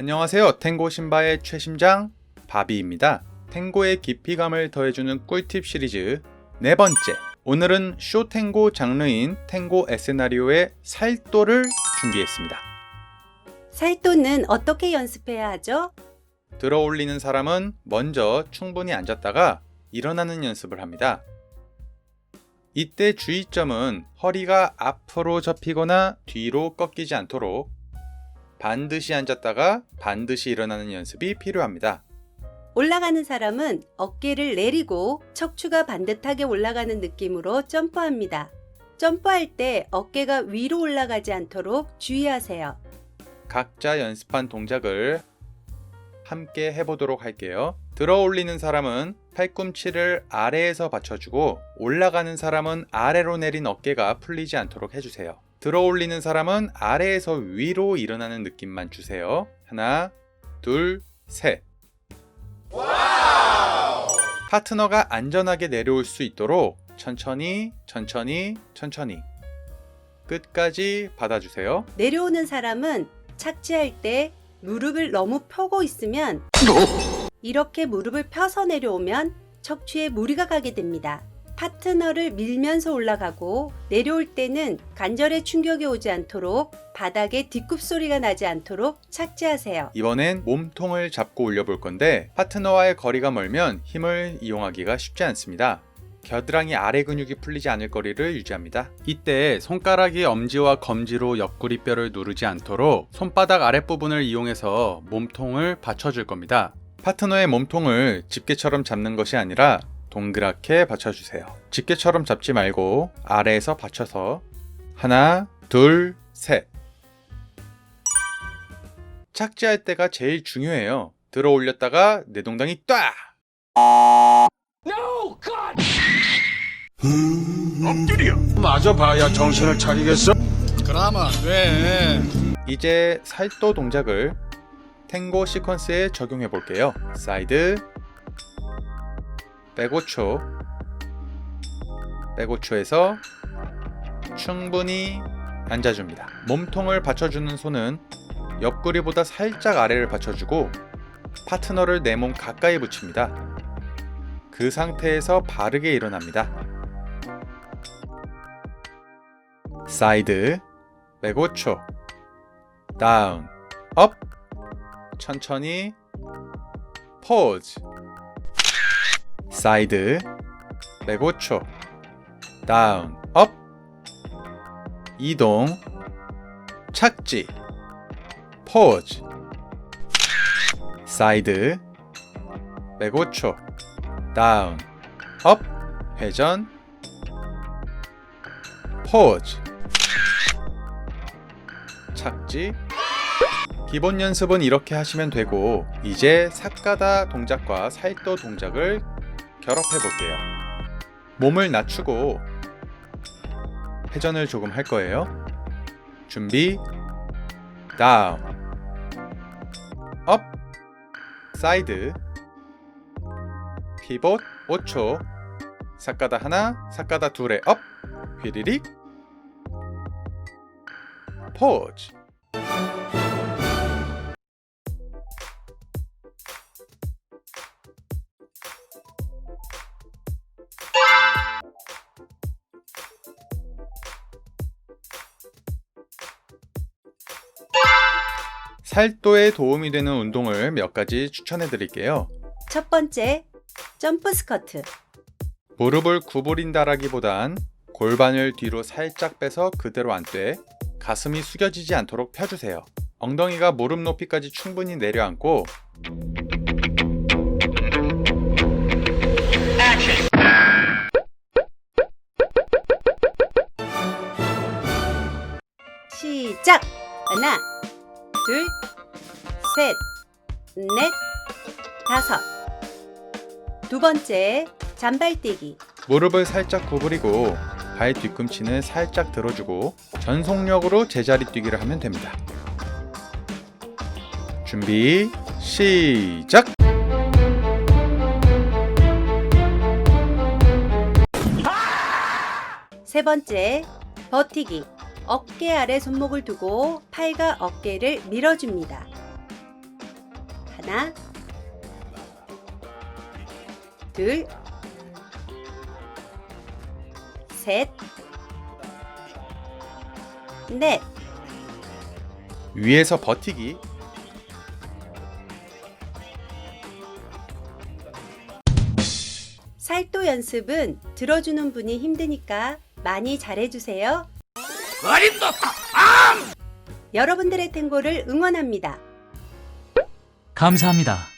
안녕하세요. 탱고 신바의 최심장 바비입니다. 탱고의 깊이감을 더해주는 꿀팁 시리즈 네 번째. 오늘은 쇼탱고 장르인 탱고 에세나리오의 살도를 준비했습니다. 살도는 어떻게 연습해야 하죠? 들어 올리는 사람은 먼저 충분히 앉았다가 일어나는 연습을 합니다. 이때 주의점은 허리가 앞으로 접히거나 뒤로 꺾이지 않도록 반드시 앉았다가 반드시 일어나는 연습이 필요합니다. 올라가는 사람은 어깨를 내리고 척추가 반듯하게 올라가는 느낌으로 점프합니다. 점프할 때 어깨가 위로 올라가지 않도록 주의하세요. 각자 연습한 동작을 함께 해보도록 할게요. 들어 올리는 사람은 팔꿈치를 아래에서 받쳐주고 올라가는 사람은 아래로 내린 어깨가 풀리지 않도록 해주세요. 들어 올리는 사람은 아래에서 위로 일어나는 느낌만 주세요. 하나, 둘, 셋. 파트너가 안전하게 내려올 수 있도록 천천히, 천천히, 천천히 끝까지 받아주세요. 내려오는 사람은 착지할 때 무릎을 너무 펴고 있으면 이렇게 무릎을 펴서 내려오면 척추에 무리가 가게 됩니다. 파트너를 밀면서 올라가고 내려올 때는 관절에 충격이 오지 않도록 바닥에 뒷굽 소리가 나지 않도록 착지하세요. 이번엔 몸통을 잡고 올려볼 건데 파트너와의 거리가 멀면 힘을 이용하기가 쉽지 않습니다. 겨드랑이 아래 근육이 풀리지 않을 거리를 유지합니다. 이때 손가락이 엄지와 검지로 옆구리뼈를 누르지 않도록 손바닥 아랫부분을 이용해서 몸통을 받쳐줄 겁니다. 파트너의 몸통을 집게처럼 잡는 것이 아니라 동그랗게 받쳐주세요. 집게처럼 잡지 말고 아래에서 받쳐서 하나, 둘, 셋. 착지할 때가 제일 중요해요. 들어 올렸다가 내 동당이 딱! 엎드려 마저 봐야 정신을 차리겠어 그러면 왜? 이제 살도 동작을 탱고 시퀀스에 적용해 볼게요. 사이드, 백오초, 백오초에서 충분히 앉아줍니다. 몸통을 받쳐주는 손은 옆구리보다 살짝 아래를 받쳐주고 파트너를 내 몸 가까이 붙입니다. 그 상태에서 바르게 일어납니다. 사이드, 105초, 다운, 업, 천천히, 포즈, 사이드, 105초, 다운, 업, 이동, 착지, 포즈, 사이드, 105초, 다운, 업, 회전, 포즈, 착지. 기본 연습은 이렇게 하시면 되고 이제 삭가다 동작과 살도 동작을 결합해 볼게요. 몸을 낮추고 회전을 조금 할 거예요. 준비. 다운. 업. 사이드. 피봇 5초. 삭가다 하나, 삭가다 둘에 업. 휘리릭. 포즈. 살도에 도움이 되는 운동을 몇 가지 추천해 드릴게요. 첫 번째, 점프 스커트. 무릎을 구부린다라기보단 골반을 뒤로 살짝 빼서 그대로 앉되 가슴이 숙여지지 않도록 펴주세요. 엉덩이가 무릎 높이까지 충분히 내려앉고 시작! 하나, 둘, 셋, 넷, 다섯. 두 번째, 잔발뛰기. 무릎을 살짝 구부리고 발 뒤꿈치는 살짝 들어주고 전속력으로 제자리 뛰기를 하면 됩니다. 준비 시작! 세 번째, 버티기. 어깨 아래 손목을 두고 팔과 어깨를 밀어줍니다. 하나, 둘, 셋, 넷. 위에서 버티기. 살도 연습은 들어주는 분이 힘드니까 많이 잘해주세요. 여러분들의 탱고를 응원합니다. 감사합니다.